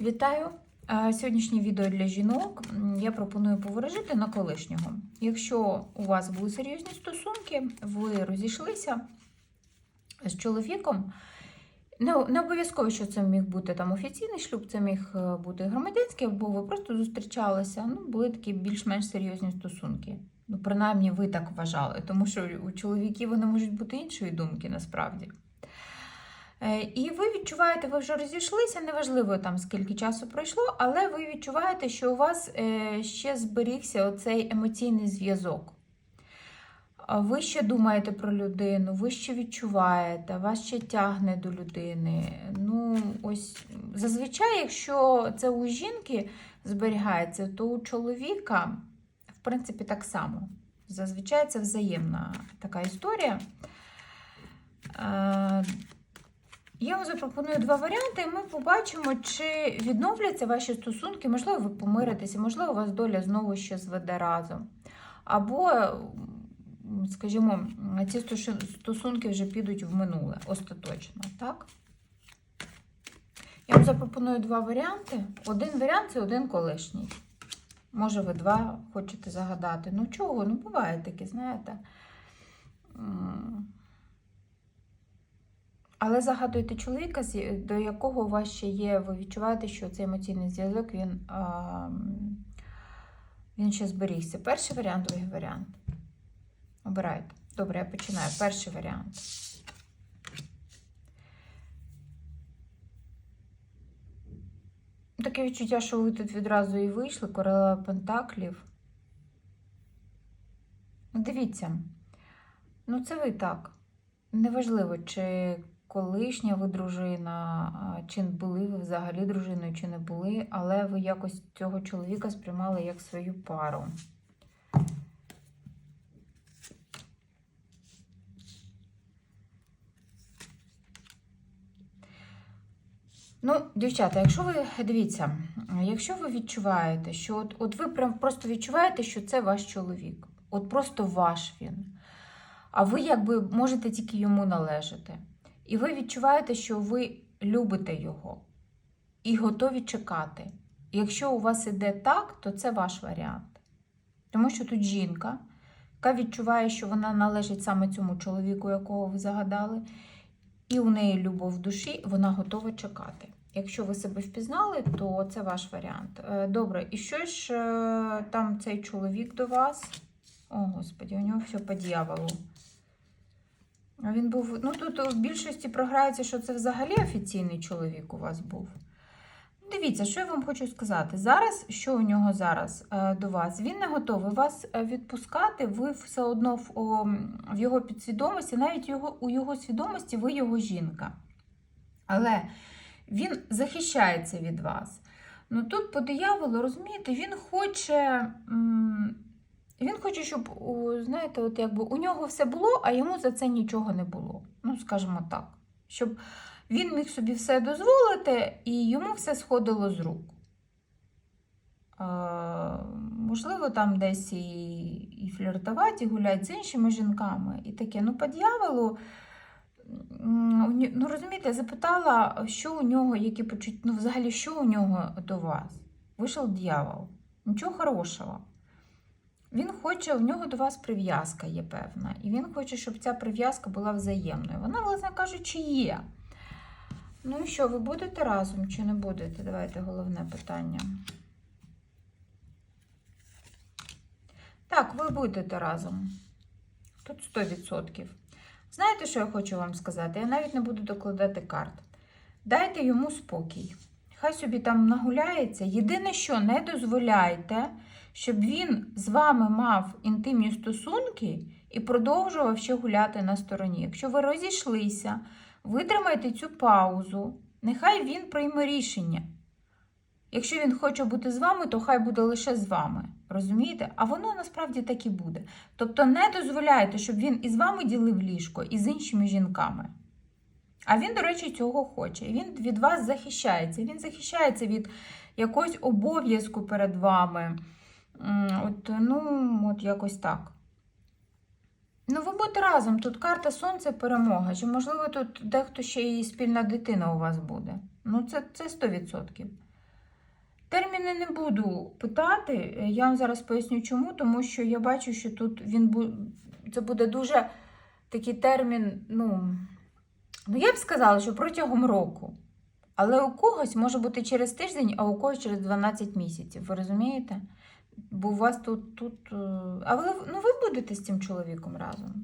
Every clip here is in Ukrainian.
Вітаю! Сьогоднішнє відео для жінок я пропоную поворожити на колишнього. Якщо у вас були серйозні стосунки, ви розійшлися з чоловіком. Не, не обов'язково, що це міг бути там офіційний шлюб, це міг е, бути громадянський, або ви просто зустрічалися. Ну, були такі більш-менш серйозні стосунки. Ну, принаймні, ви так вважали, тому що у чоловіків вони можуть бути іншої думки насправді. Е, І ви відчуваєте, ви вже розійшлися, неважливо там скільки часу пройшло, але ви відчуваєте, що у вас е, ще зберігся оцей емоційний зв'язок. Ви ще думаєте про людину, ви ще відчуваєте, вас ще тягне до людини. Ну, ось зазвичай, якщо це у жінки зберігається, то у чоловіка, в принципі, так само. Зазвичай це взаємна така історія. Я вам запропоную два варіанти, і ми побачимо, чи відновляться ваші стосунки, можливо, ви помиритеся, можливо, вас доля знову ще зведе разом. Або, скажімо, ці стосунки вже підуть в минуле остаточно, так? Я вам запропоную два варіанти. Один варіант це один колишній. Може, ви два хочете загадати. Ну чого? Ну, буває таке, знаєте. Але загадуйте чоловіка, до якого у вас ще є, ви відчуваєте, що цей емоційний зв'язок він, а, він ще зберігся. Перший варіант, другий варіант. Обирайте. Добре, я починаю. Перший варіант. Таке відчуття, що ви тут відразу і вийшли, королева Пентаклів. Дивіться, ну це ви так. Неважливо, чи колишня ви дружина, чи були ви взагалі дружиною, чи не були, але ви якось цього чоловіка сприймали як свою пару. Ну, дівчата, якщо ви дивіться, якщо ви відчуваєте, що от, от ви прям просто відчуваєте, що це ваш чоловік, от просто ваш він, а ви якби можете тільки йому належати. І ви відчуваєте, що ви любите його і готові чекати. Якщо у вас іде так, то це ваш варіант. Тому що тут жінка, яка відчуває, що вона належить саме цьому чоловіку, якого ви загадали, і у неї любов в душі, вона готова чекати. Якщо ви себе впізнали, то це ваш варіант. Е, Добре, і що ж е, там цей чоловік до вас? О, Господі, у нього все по дьяволу. Він був. Ну тут в більшості програється, що це взагалі офіційний чоловік у вас був. Дивіться, що я вам хочу сказати. Зараз, що у нього зараз е, до вас? Він не готовий вас е, відпускати, ви все одно в, о, в його підсвідомості, навіть його, у його свідомості ви його жінка. Але він захищається від вас. Ну тут по дияволу, розумієте, він хоче. м, Хоче, щоб, знаєте, от якби у нього все було, а йому за це нічого не було. Ну, скажімо так. Щоб він міг собі все дозволити, і йому все сходило з рук. Е, можливо, там десь і, і фліртувати, і гуляти з іншими жінками, і таке. Ну, по дьяволу, ну, розумієте, запитала, що у нього, які почуття, ну, взагалі, що у нього до вас? Вийшов дьявол. Нічого хорошого. Він хоче, у нього до вас прив'язка є певна, і він хоче, щоб ця прив'язка була взаємною. Вона, власне кажучи, є. Ну і що, ви будете разом чи не будете? Давайте головне питання. Так, ви будете разом. Тут 100%. Знаєте, що я хочу вам сказати? Я навіть не буду докладати карт. Дайте йому спокій. Хай собі там нагуляється. Єдине, що не дозволяйте, щоб він з вами мав інтимні стосунки і продовжував ще гуляти на стороні. Якщо ви розійшлися, витримайте цю паузу, нехай він прийме рішення. Якщо він хоче бути з вами, то хай буде лише з вами. Розумієте? А воно насправді так і буде. Тобто не дозволяйте, щоб він із вами ділив ліжко і з іншими жінками. А він, до речі, цього хоче. Він від вас захищається. Він захищається від якогось обов'язку перед вами. От, ну, от якось так. Ну, ви будете разом. Тут карта Сонце перемога. Чи, можливо, тут дехто ще і спільна дитина у вас буде. Ну, це, це 100%. Терміни не буду питати. е, Я вам зараз поясню чому, тому що я бачу, що тут він це буде дуже такий термін, ну, ну я б сказала, що протягом року. Але у когось може бути через тиждень, а у когось через 12 місяців. Ви розумієте? Бо у вас тут. тут е, а ви, ну, ви будете з цим чоловіком разом.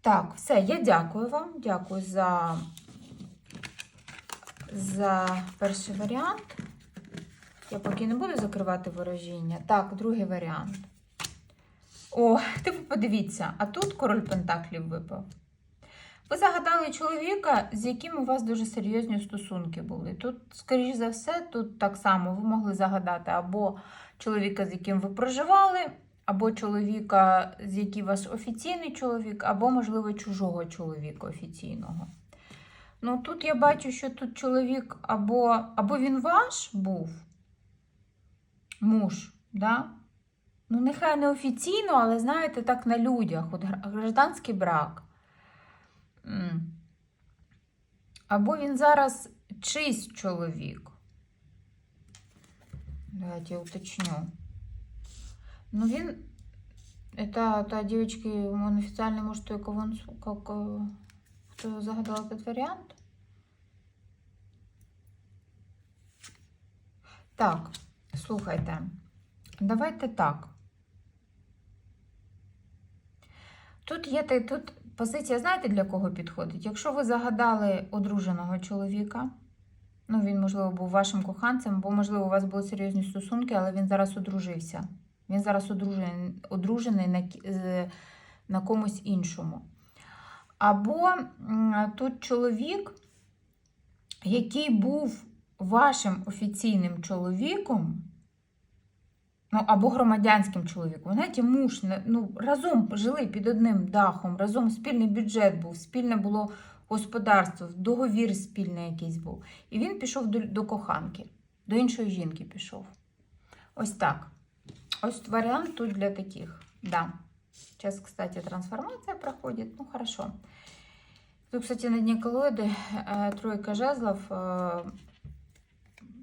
Так, все, я дякую вам. Дякую за, за перший варіант. Я поки не буду закривати ворожіння. Так, другий варіант. О, ти подивіться, а тут король Пентаклів випав. Ви загадали чоловіка, з яким у вас дуже серйозні стосунки були. Тут, скоріш за все, тут так само ви могли загадати або чоловіка, з яким ви проживали, або чоловіка, з який ваш офіційний чоловік, або, можливо, чужого чоловіка офіційного. Ну, тут я бачу, що тут чоловік або, або він ваш був, муж, да? ну нехай не офіційно, але знаєте, так на людях, от гражданський брак. М. Або він зараз чийсь чоловік. Давайте я уточню. Ну, він. Это та девочки, он официальный муж той, кого он, с- как, э, кто загадал этот вариант. Так, слухайте. Давайте так. Тут є та- тут позиція, знаєте, для кого підходить? Якщо ви загадали одруженого чоловіка, ну він, можливо, був вашим коханцем, або, можливо, у вас були серйозні стосунки, але він зараз одружився. Він зараз одружений, одружений на, на комусь іншому. Або тут чоловік, який був вашим офіційним чоловіком, ну, або громадянським чоловіком. Знаєте, муж ну, разом жили під одним дахом, разом спільний бюджет був, спільне було господарство, договір спільний якийсь був. І він пішов до, до коханки, до іншої жінки пішов. Ось так. Ось варіант тут для таких. Да. Сейчас, кстати, трансформация проходит. Ну, хорошо. Тут, кстати, на дне колоди е, тройка жезлов.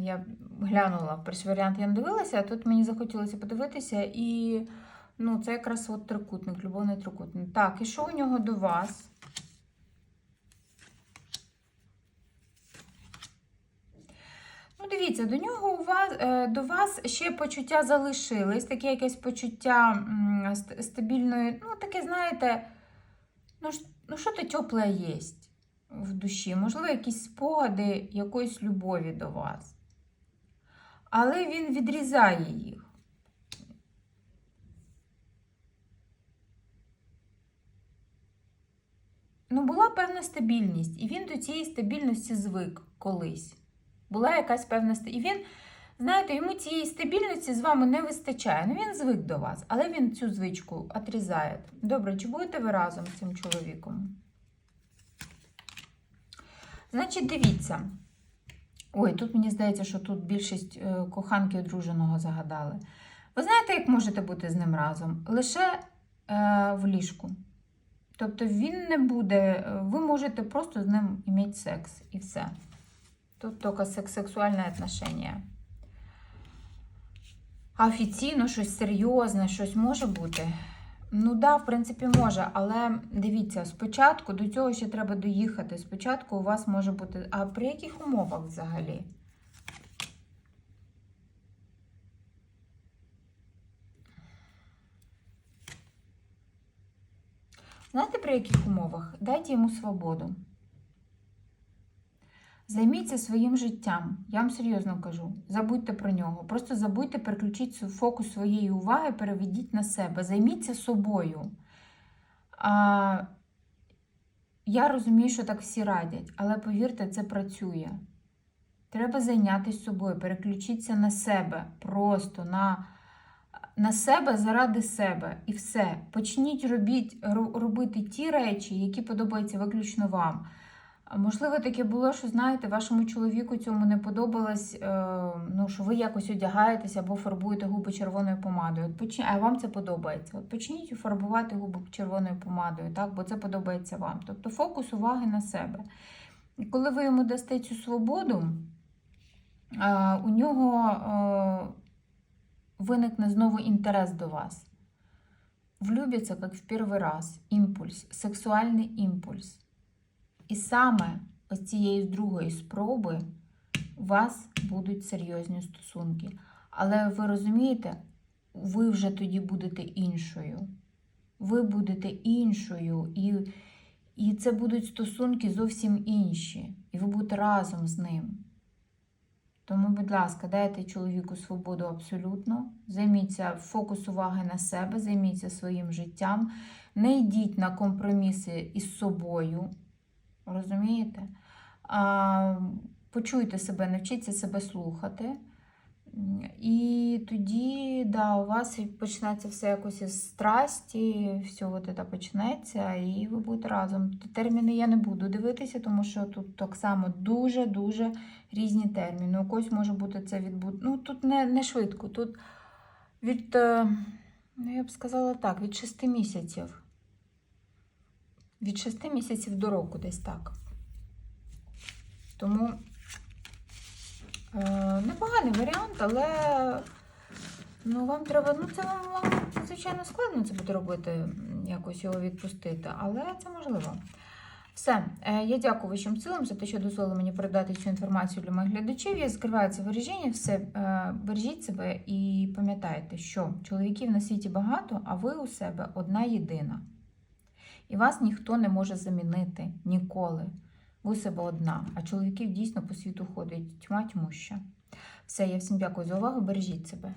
Я глянула перший варіант, я не дивилася, а тут мені захотілося подивитися, і ну, це якраз от трикутник, любовний трикутник. Так, і що у нього до вас? Ну, дивіться, до нього у вас, е, до вас ще почуття залишились, таке якесь почуття стабільної, ну, таке, знаєте, ну, ну що то тепле є в душі, можливо, якісь спогади якоїсь любові до вас. Але він відрізає їх. Ну, була певна стабільність, і він до цієї стабільності звик колись. Була якась певна стабільність. І він, знаєте, йому цієї стабільності з вами не вистачає. Ну, він звик до вас, але він цю звичку отрізає. Добре, чи будете ви разом з цим чоловіком? Значить, дивіться. Ой, тут мені здається, що тут більшість е, коханки одруженого загадали. Ви знаєте, як можете бути з ним разом? Лише е, в ліжку. Тобто він не буде, е, ви можете просто з ним мати секс і все. Тут тільки секс, сексуальне отношення. Офіційно щось серйозне, щось може бути. Ну да, в принципі, може, але дивіться, спочатку до цього ще треба доїхати. Спочатку у вас може бути. А при яких умовах взагалі? Знаєте, при яких умовах? Дайте йому свободу. Займіться своїм життям. Я вам серйозно кажу. Забудьте про нього. Просто забудьте, переключіть фокус своєї уваги, переведіть на себе. Займіться собою. А, я розумію, що так всі радять, але повірте, це працює. Треба зайнятися собою, переключіться на себе, просто на, на себе заради себе. І все. Почніть робіть, робити ті речі, які подобаються виключно вам. Можливо, таке було, що знаєте, вашому чоловіку цьому не подобалось, е, ну, що ви якось одягаєтеся або фарбуєте губи червоною помадою. От почні... А вам це подобається. От почніть фарбувати губи червоною помадою, так? бо це подобається вам. Тобто фокус уваги на себе. І коли ви йому дасте цю свободу, у нього виникне знову інтерес до вас. Влюбиться, як в перший раз, імпульс, сексуальний імпульс. І саме ось цієї другої спроби у вас будуть серйозні стосунки. Але ви розумієте, ви вже тоді будете іншою. Ви будете іншою, і, і це будуть стосунки зовсім інші. І ви будете разом з ним. Тому, будь ласка, дайте чоловіку свободу абсолютно. Займіться фокус уваги на себе, займіться своїм життям. Не йдіть на компроміси із собою. Розумієте? А, почуйте себе, навчіться себе слухати. І тоді, да, у вас почнеться все якось із страсті, все от це почнеться, і ви будете разом. Терміни я не буду дивитися, тому що тут так само дуже-дуже різні терміни. У когось може бути це відбуд... Ну, тут не, не швидко, тут від, е, ну, я б сказала так, від 6 місяців. Від 6 місяців до року десь так. Тому е, непоганий варіант, але ну, вам треба, ну це вам, звичайно, складно це буде робити, якось його відпустити, але це можливо. Все, Е, я дякую вищим силам за те, що дозволили мені передати цю інформацію для моїх глядачів. Я закриваю це вираження, все е, бережіть себе і пам'ятайте, що чоловіків на світі багато, а ви у себе одна єдина. І вас ніхто не може замінити ніколи. Ви себе одна, а чоловіків дійсно по світу ходить тьма тьмуща. Все, я всім дякую за увагу. Бережіть себе.